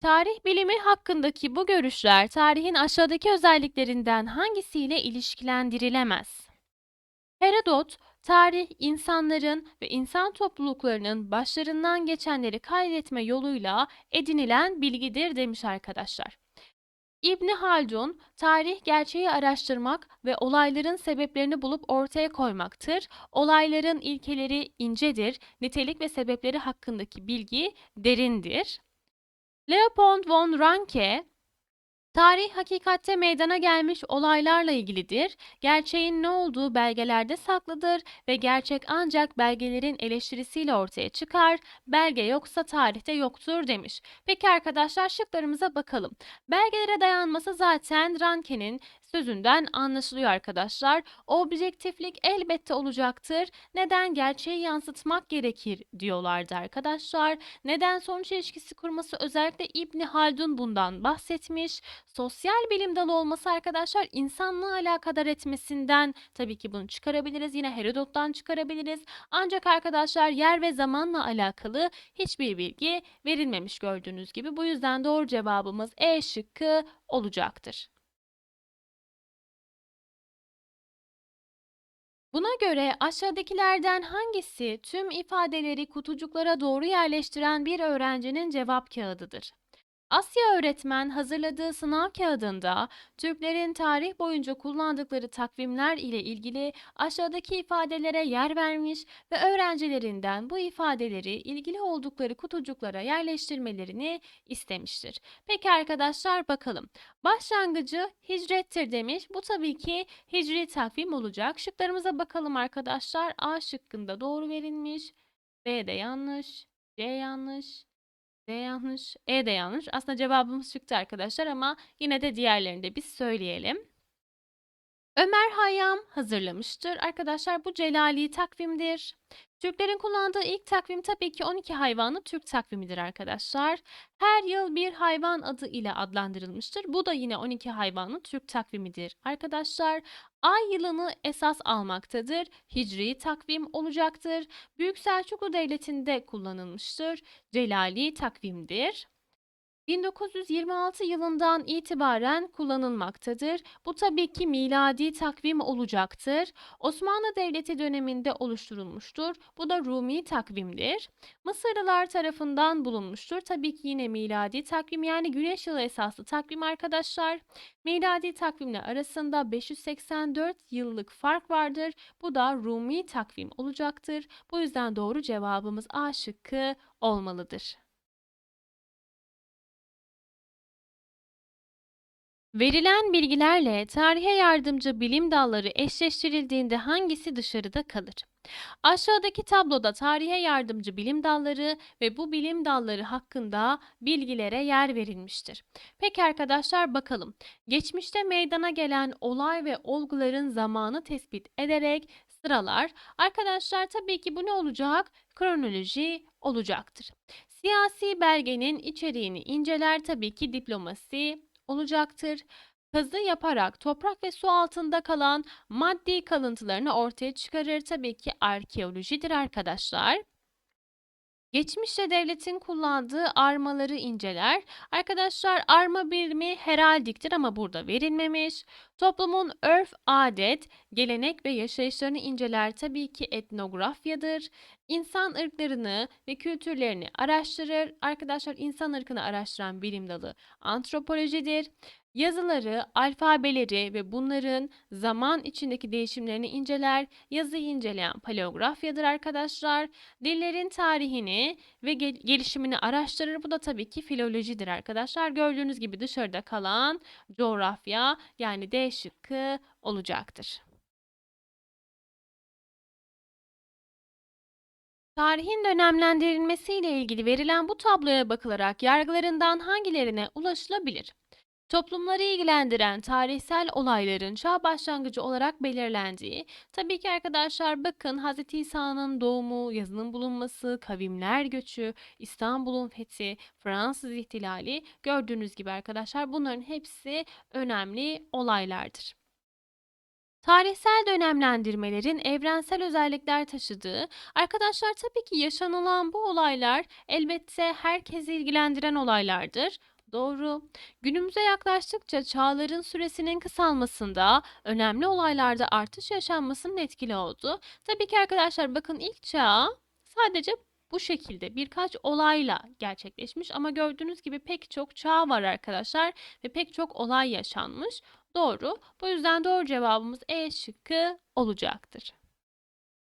Tarih bilimi hakkındaki bu görüşler tarihin aşağıdaki özelliklerinden hangisiyle ilişkilendirilemez? Herodot, tarih insanların ve insan topluluklarının başlarından geçenleri kaydetme yoluyla edinilen bilgidir demiş arkadaşlar. İbni Haldun, tarih gerçeği araştırmak ve olayların sebeplerini bulup ortaya koymaktır. Olayların ilkeleri incedir, nitelik ve sebepleri hakkındaki bilgi derindir. Leopold von Ranke, tarih hakikatte meydana gelmiş olaylarla ilgilidir. Gerçeğin ne olduğu belgelerde saklıdır ve gerçek ancak belgelerin eleştirisiyle ortaya çıkar. Belge yoksa tarihte yoktur demiş. Peki arkadaşlar şıklarımıza bakalım. Belgelere dayanması zaten Ranke'nin sözünden anlaşılıyor arkadaşlar. Objektiflik elbette olacaktır. Neden gerçeği yansıtmak gerekir diyorlardı arkadaşlar. Neden sonuç ilişkisi kurması özellikle İbni Haldun bundan bahsetmiş. Sosyal bilim dalı olması arkadaşlar insanlığı alakadar etmesinden tabii ki bunu çıkarabiliriz. Yine Herodot'tan çıkarabiliriz. Ancak arkadaşlar yer ve zamanla alakalı hiçbir bilgi verilmemiş gördüğünüz gibi. Bu yüzden doğru cevabımız E şıkkı olacaktır. Buna göre aşağıdakilerden hangisi tüm ifadeleri kutucuklara doğru yerleştiren bir öğrencinin cevap kağıdıdır? Asya öğretmen hazırladığı sınav kağıdında Türklerin tarih boyunca kullandıkları takvimler ile ilgili aşağıdaki ifadelere yer vermiş ve öğrencilerinden bu ifadeleri ilgili oldukları kutucuklara yerleştirmelerini istemiştir. Peki arkadaşlar bakalım. Başlangıcı hicrettir demiş. Bu tabii ki hicri takvim olacak. Şıklarımıza bakalım arkadaşlar. A şıkkında doğru verilmiş. B de yanlış. C yanlış. D yanlış. E de yanlış. Aslında cevabımız çıktı arkadaşlar ama yine de diğerlerini de biz söyleyelim. Ömer Hayyam hazırlamıştır. Arkadaşlar bu Celali takvimdir. Türklerin kullandığı ilk takvim tabii ki 12 hayvanlı Türk takvimidir arkadaşlar. Her yıl bir hayvan adı ile adlandırılmıştır. Bu da yine 12 hayvanlı Türk takvimidir arkadaşlar. Ay yılını esas almaktadır. Hicri takvim olacaktır. Büyük Selçuklu Devleti'nde kullanılmıştır. Celali takvimdir. 1926 yılından itibaren kullanılmaktadır. Bu tabii ki miladi takvim olacaktır. Osmanlı Devleti döneminde oluşturulmuştur. Bu da Rumi takvimdir. Mısırlılar tarafından bulunmuştur. Tabii ki yine miladi takvim yani güneş yılı esaslı takvim arkadaşlar. Miladi takvimle arasında 584 yıllık fark vardır. Bu da Rumi takvim olacaktır. Bu yüzden doğru cevabımız A şıkkı olmalıdır. Verilen bilgilerle tarihe yardımcı bilim dalları eşleştirildiğinde hangisi dışarıda kalır? Aşağıdaki tabloda tarihe yardımcı bilim dalları ve bu bilim dalları hakkında bilgilere yer verilmiştir. Peki arkadaşlar bakalım. Geçmişte meydana gelen olay ve olguların zamanı tespit ederek sıralar. Arkadaşlar tabii ki bu ne olacak? Kronoloji olacaktır. Siyasi belgenin içeriğini inceler tabii ki diplomasi olacaktır. Kazı yaparak toprak ve su altında kalan maddi kalıntılarını ortaya çıkarır. Tabii ki arkeolojidir arkadaşlar. Geçmişte devletin kullandığı armaları inceler. Arkadaşlar arma birimi heraldiktir ama burada verilmemiş. Toplumun örf, adet, gelenek ve yaşayışlarını inceler tabii ki etnografyadır. İnsan ırklarını ve kültürlerini araştırır. Arkadaşlar insan ırkını araştıran bilim dalı antropolojidir. Yazıları, alfabeleri ve bunların zaman içindeki değişimlerini inceler. Yazıyı inceleyen paleografyadır arkadaşlar. Dillerin tarihini ve gel gelişimini araştırır. Bu da tabii ki filolojidir arkadaşlar. Gördüğünüz gibi dışarıda kalan coğrafya yani D şıkkı olacaktır. Tarihin dönemlendirilmesiyle ilgili verilen bu tabloya bakılarak yargılarından hangilerine ulaşılabilir? Toplumları ilgilendiren tarihsel olayların çağ başlangıcı olarak belirlendiği, tabii ki arkadaşlar bakın Hz. İsa'nın doğumu, yazının bulunması, kavimler göçü, İstanbul'un fethi, Fransız ihtilali gördüğünüz gibi arkadaşlar bunların hepsi önemli olaylardır. Tarihsel dönemlendirmelerin evrensel özellikler taşıdığı, arkadaşlar tabii ki yaşanılan bu olaylar elbette herkesi ilgilendiren olaylardır. Doğru. Günümüze yaklaştıkça çağların süresinin kısalmasında, önemli olaylarda artış yaşanmasının etkili oldu. Tabii ki arkadaşlar bakın ilk çağ sadece bu şekilde birkaç olayla gerçekleşmiş ama gördüğünüz gibi pek çok çağ var arkadaşlar ve pek çok olay yaşanmış. Doğru. Bu yüzden doğru cevabımız E şıkkı olacaktır.